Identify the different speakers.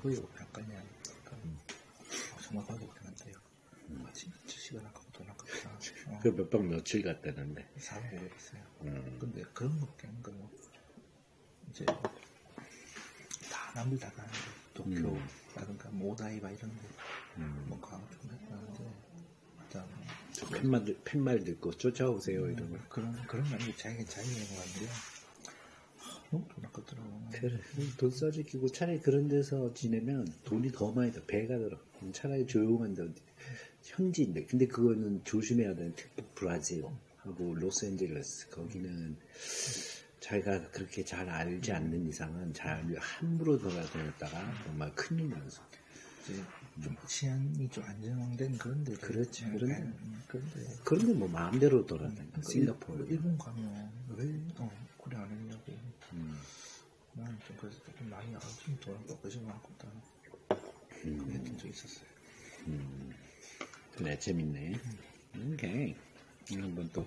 Speaker 1: 거의 약간이야. 약간 어, 정말 가기 못했는데요. 아, 진짜 시간 아깝고 돈 아깝다. 어,
Speaker 2: 그몇박 며칠 갔다는데.
Speaker 1: 4박 5일 했어요.
Speaker 2: 음.
Speaker 1: 근데 그런 거 그냥 뭐 이제 다 남들 다 가는데 도쿄라든가 모다이바 이런 데
Speaker 2: 음.
Speaker 1: 뭐 가고 좀 했다는데 일단
Speaker 2: 팻말, 팻말 듣고 쫓아오세요 이런 거.
Speaker 1: 그런 그런 거 아니고 자기 자기 왔는데 너무 돈 아깝더라고.
Speaker 2: 그래. 돈 써지키고 차라리 그런 데서 지내면 돈이 더 많이 더 배가 들어. 차라리 조용한 데 현지인데. 근데 그거는 조심해야 되는 특히 브라질하고 로스앤젤레스 거기는 자기가 그렇게 잘 알지 않는 이상은 잘 함부로 돌아다녔다가 정말 큰일 나서.
Speaker 1: 이제 좀 치안이 좀 안정된 그런 데
Speaker 2: 그렇지, 그런 데.
Speaker 1: 그런데
Speaker 2: 그런데 뭐 마음대로 돌아다녀. 싱가포르.
Speaker 1: 일본 가면 왜 어. 나는 좀 그래서 좀 많이 아좀 돈 꺾이지 않고 다
Speaker 2: 음.
Speaker 1: 했던 적 있었어요
Speaker 2: 그래 재밌네. 오케이. 한번 또